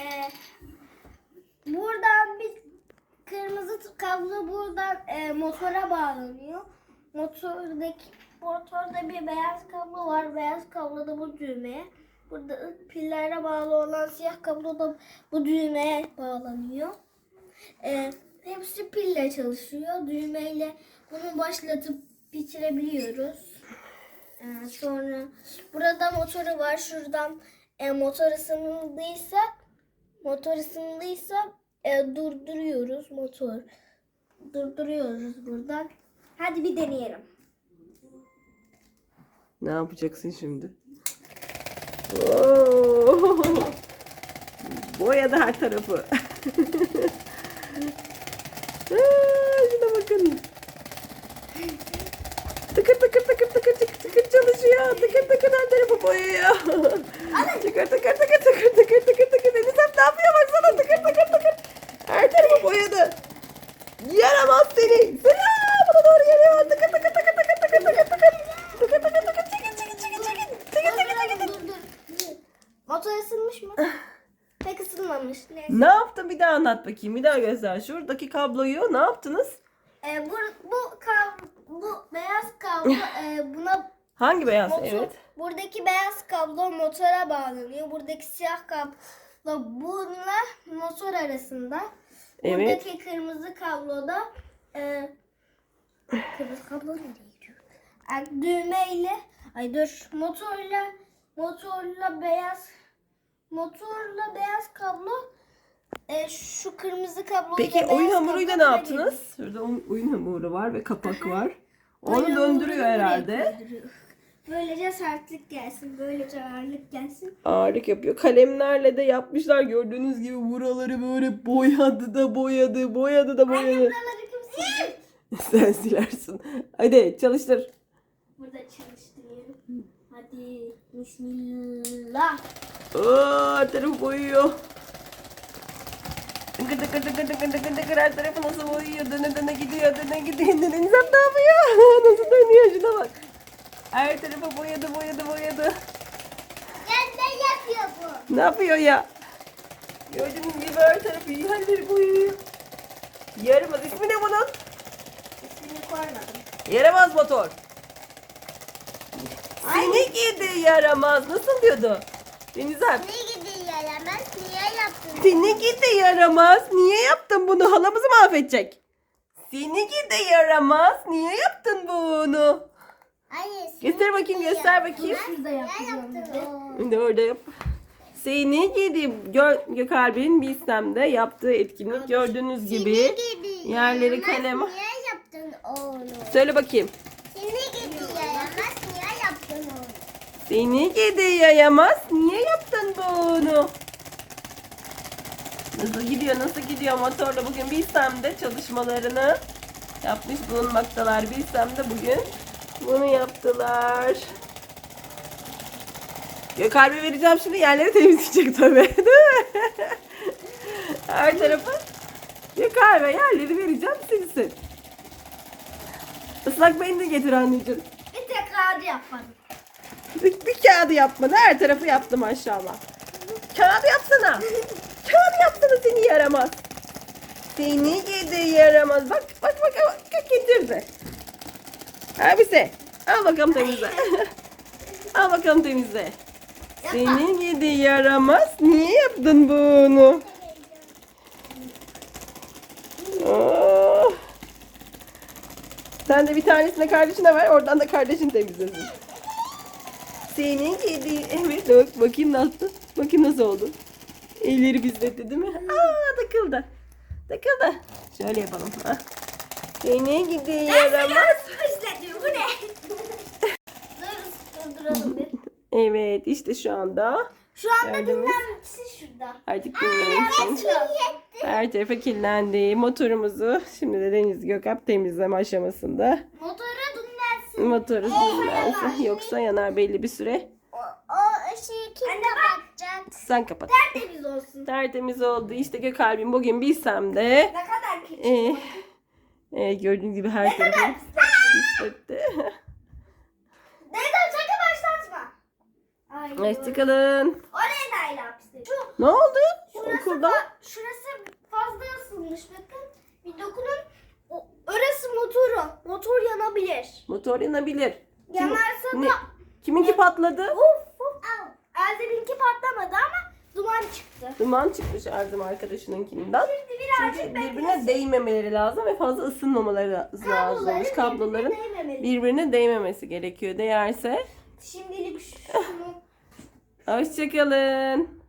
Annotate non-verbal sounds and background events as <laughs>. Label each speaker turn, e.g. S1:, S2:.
S1: Ee, buradan bir kırmızı kablo buradan e, motora bağlanıyor. Motordaki motorda bir beyaz kablo var. Beyaz kablo da bu düğmeye. Burada pillere bağlı olan siyah kablo da bu düğmeye bağlanıyor. Ee, hepsi pille çalışıyor. Düğmeyle bunu başlatıp bitirebiliyoruz. Ee, sonra burada motoru var. Şuradan e, motor ısındıysa motor ısındıysa e, durduruyoruz motor. Durduruyoruz buradan. Hadi bir deneyelim.
S2: Ne yapacaksın şimdi? Oo! Boyadı her tarafı. Aa, Şuna bakın. Tıkır tıkır tıkır tıkır tıkır tıkır çalışıyor. Tıkır tıkır her tarafı boyuyor. tıkır tıkır tıkır tıkır tıkır tıkır tıkır. Ne yapıyor baksana tıkır tıkır tıkır. Her tarafı boyadı. Yaramaz seni. Selam. Bana doğru geliyor. Tıkır tıkır tıkır tıkır tıkır tıkır tıkır. Tıkır tıkır tıkır çekin çekin çekin çekin. Çekin çekin.
S1: Dur dur. Motor ısınmış mı? Pek ısınmamış. Neyse.
S2: Ne yaptın bir daha anlat bakayım. Bir daha göster. Şuradaki kabloyu ne yaptınız?
S1: E, bu, bu, kav, bu beyaz kablo <laughs> e, buna
S2: Hangi beyaz?
S1: motor,
S2: Evet.
S1: buradaki beyaz kablo motora bağlanıyor. Buradaki siyah kablo bununla motor arasında.
S2: Evet.
S1: Buradaki kırmızı kablo da e, kırmızı kablo nereye gidiyor? E, düğmeyle ay dur motorla motorla beyaz motorla beyaz kablo e, şu kırmızı kablo
S2: Peki oyun hamuruyla ne yaptınız? Şurada oyun- hamuru var ve kapak var. Onu döndürüyor herhalde.
S1: Böylece sertlik gelsin, böylece ağırlık gelsin.
S2: Ağırlık yapıyor. Kalemlerle de yapmışlar. Gördüğünüz gibi buraları böyle boyadı da boyadı, boyadı da boyadı.
S1: Buraları kim silecek? <laughs>
S2: Sen silersin. Hadi çalıştır.
S1: Burada çalıştırıyorum. Hadi bismillah.
S2: Her tarafı boyuyor. Tıkır tıkır tıkır tıkır tıkır tıkır her tarafı nasıl boyuyor. Döne döne gidiyor, döne gidiyor. Döne ne yapıyor? <laughs> nasıl dönüyor şuna bak. Her tarafı boyadı, boyadı, boyadı.
S1: Gel ne yapıyor bu?
S2: Ne yapıyor ya? Gördüğünüz gibi her tarafı yerleri boyuyor. Yaramaz. İsmi ne bunun?
S1: İsmini koymadım.
S2: Yaramaz motor. Seni gidi yaramaz. Nasıl diyordu? Deniz Alp.
S1: Ne gidiyor yaramaz? Niye yaptın?
S2: Seni gidi yaramaz. Niye yaptın bunu? Halamızı mahvedecek. Seni gidi yaramaz. Niye yaptın bunu?
S1: Hayır.
S2: Göster bakayım, göster bakayım.
S1: Şurada yapacağım.
S2: Şimdi orada yap. Seni gidi Gö Gökalp'in Bilsem'de yaptığı etkinlik gördüğünüz gibi yerleri kalem.
S1: Niye yaptın onu?
S2: Söyle bakayım.
S1: Seni gidiyor yaramaz. Niye yaptın onu?
S2: Seni gidi yayamaz. Niye yaptın bunu? Nasıl gidiyor, nasıl gidiyor motorla bugün Bilsem'de çalışmalarını yapmış bulunmaktalar. Bilsem'de bugün bunu yaptılar. Gökalp'e vereceğim şimdi yerleri temizleyecek tabii. <laughs> Değil mi? Her tarafı Gökalp'e yerleri vereceğim silsin. Islak mendil getir anneciğim.
S1: Bir tekrar yapmadım.
S2: Bir, bir kağıdı yapmadı. Her tarafı yaptı maşallah. Kağıdı yapsana. Kağıdı yapsana seni yaramaz. Seni gidi yaramaz. Bak bak bak bak, bak getirdi. Abisi al bakalım temizle. <laughs> al bakalım temizle. Seni gidi yaramaz. Niye yaptın bunu? Oh. Sen de bir tanesine kardeşine ver. Oradan da kardeşin temizlesin. Senin kedi. Evet bak bakayım nasıl. Bakayım nasıl oldu. Elleri bizletti değil mi? Aa takıldı. Takıldı. Şöyle yapalım. Ha. Seni gidi yaramaz.
S1: Bu ne? Dur durduralım bir.
S2: Evet işte şu anda
S1: Şu anda
S2: Gördünüz.
S1: dinlenmişsin şurada.
S2: artık dinlenirsin. Her tarafa kirlendi. Motorumuzu şimdi de Deniz Gökalp temizleme aşamasında.
S1: Motoru dinlensin.
S2: Motoru dinlensin. Yoksa yanar belli bir süre.
S1: O, o ışığı kim kapatacak?
S2: Sen kapat.
S1: Tertemiz olsun.
S2: Tertemiz oldu. İşte Gökalp'in bugün bilsem de
S1: Ne kadar küçük.
S2: Ee, e, gördüğünüz gibi her tarafı hissetti.
S1: Neden sakın başlatma. Ay,
S2: Hoşçakalın.
S1: O ne Nail hapiste? Şu
S2: Ne oldu?
S1: Şurası
S2: oldu?
S1: Şurası fazla ısınmış bakın. Bir dokunun. O, orası motoru. Motor yanabilir.
S2: Motor yanabilir. Kim-
S1: Yanarsa
S2: ne-
S1: da
S2: Kiminki patladı?
S1: Uf uf. Eldeninki patlamadı ama duman çıktı.
S2: Duman çıkmış Erdem arkadaşınınkinden.
S1: Şimdi birazcık
S2: Çünkü birbirine değmemeleri lazım ve fazla ısınmamaları lazımmış.
S1: Kabloların
S2: Kabloların
S1: birbirine
S2: birbirine değmemesi gerekiyor. Değerse
S1: Şimdilik şunu <laughs>
S2: hoşçakalın.